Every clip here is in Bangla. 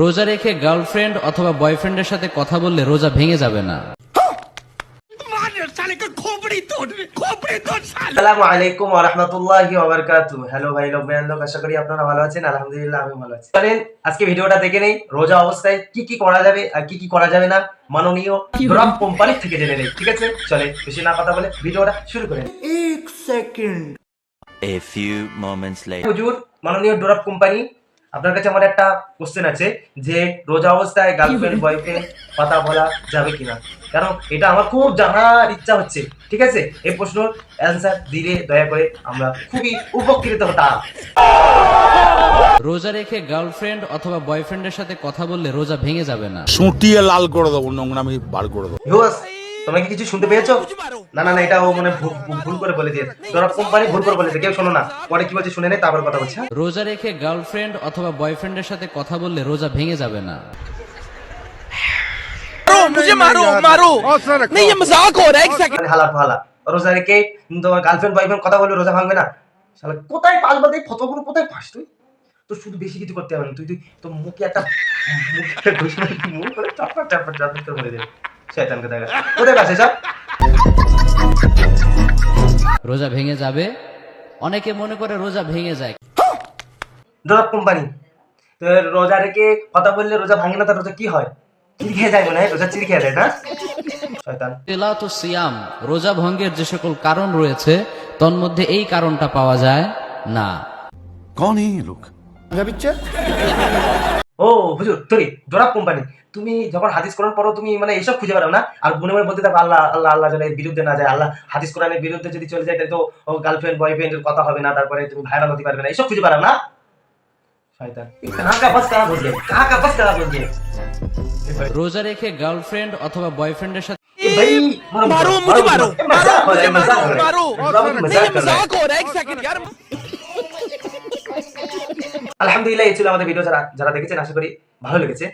রোজা রেখে গার্লফ্রেন্ড অথবা বয়ফ্রেন্ডের সাথে কথা বললে রোজা ভেঙে যাবে না। আসসালামু আলাইকুম ওয়া রাহমাতুল্লাহি ওয়া বারাকাতুহু হ্যালো ভাই লোক লোক আশা করি আপনারা ভালো আছেন। আলহামদুলিল্লাহ আমি ভালো আছি। চলেন আজকে ভিডিওটা দেখে নেই। রোজা অবস্থায় কি কি করা যাবে আর কি কি করা যাবে না মাননীয় ড্রপ কোম্পানি থেকে জেনে নেই ঠিক আছে? চলে বেশি না কথা বলে ভিডিওটা শুরু করেন। A few moments later. হুজুর মাননীয় ড্রপ কোম্পানি আপনার কাছে আমার একটা কোশ্চেন আছে যে রোজা অবস্থায় গার্লফ্রেন্ড বয়ফ্রেন্ড কথা বলা যাবে কিনা? কারণ এটা আমার খুব জানার ইচ্ছা হচ্ছে ঠিক আছে? এই প্রশ্নের অ্যান্সার দিলে দয়া করে আমরা খুবই উপকৃত হতাম। রোজা রেখে গার্লফ্রেন্ড অথবা বয়ফ্রেন্ডের সাথে কথা বললে রোজা ভেঙে যাবে না। সুটিয়ে লাল করে দেবো নোংরামি বার করে দেবো। তোমরা কি কিছু শুনতে পেয়েছো না না না এটা ও মানে ভুল ভুল করে বলে দিয়ে ড্রপ কোম্পানি ভুল করে বলেছে কেউ শোনো না পরে কি বলছে শুনে নেই তারপর কথা বলছে হ্যাঁ? রোজা রেখে গার্লফ্রেন্ড অথবা বয়ফ্রেন্ডের সাথে কথা বললে রোজা ভেঙে যাবে না मुझे मारो मारो नहीं ये मजाक हो रहा है एक सेकंड মানে হালা ফালা রোজা রেখে তোমার গার্লফ্রেন্ড বয়ফ্রেন্ড কথা বলে রোজা ভাঙবে না শালা কোথায় পাস বলতে ফটোগুলো কোথায় পাস তুই তো শুধু বেশি কিছু করতে হবে না তুই তুই তো মুখে একটা মুখে একটা ঘুষ মারি, মুখ করে চাপা চাপা চাপা করে মেরে দেবে শয়তানকে দেখা। কোথায় এসব রোজা ভেঙে যাবে। অনেকে মনে করে রোজা ভেঙে যায়। ড্রপ কোম্পানি তো রোজা রেখে কথা বললে রোজা ভাঙে না তার রোজা কি হয়? চির যায় মনে হয় রোজা যায় না? শয়তান। সিয়াম রোজা ভঙ্গের যে সকল কারণ রয়েছে তন্মধ্যে এই কারণটা পাওয়া যায় না। কন এই লোক ও হুজুর তরি দোরাব কোম্পানি তুমি যখন হাদিস কোরআন পড়ো তুমি মানে এইসব খুঁজে পারো না আর মনে মনে বলতে থাকো আল্লাহ আল্লাহ আল্লাহ যেন এর বিরুদ্ধে না যায় আল্লাহ হাদিস কোরআনের বিরুদ্ধে যদি চলে যায় তো ও গার্লফ্রেন্ড বয়ফ্রেন্ডের কথা হবে না তারপরে তুমি ভাইরাল হতে পারবে না এইসব খুঁজে পারো না রোজা রেখে গার্লফ্রেন্ড অথবা বয়ফ্রেন্ডের সাথে মারো মারো মারো মারো মারো আলহামদুলিল্লাহ এই ছিল আমাদের ভিডিও যারা যারা দেখেছেন আশা করি ভালো লেগেছে।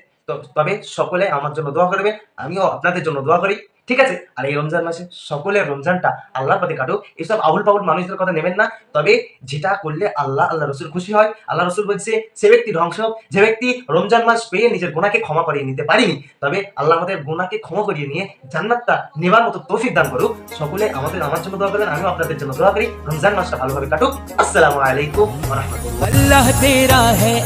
তবে সকলে আমার জন্য দোয়া করবে আমিও আপনাদের জন্য দোয়া করি, ঠিক আছে? আর এই রমজান মাসে সকলের রমজানটা আল্লাহর পথে কাটুক, এসব আউল পাউল মানুষদের কথা নেবেন না, তবে যেটা করলে আল্লাহ আল্লাহ রসুল খুশি হয়, আল্লাহ রসুল বলছে, সে ব্যক্তি ধ্বংস যে ব্যক্তি রমজান মাস পেয়ে নিজের গোনাকে ক্ষমা করিয়ে নিতে পারিনি, তবে আল্লাহ আমাদের গোনাকে ক্ষমা করিয়ে নিয়ে জান্নাতটা নেবার মতো তৌফিক দান করুক, সকলে আমাদের, আমার জন্য দোয়া করেন আমি আপনাদের জন্য দোয়া করি, রমজান মাসটা ভালোভাবে কাটুক, আসসালামু আলাইকুম আল্লাহ, তেরা হ্যাঁ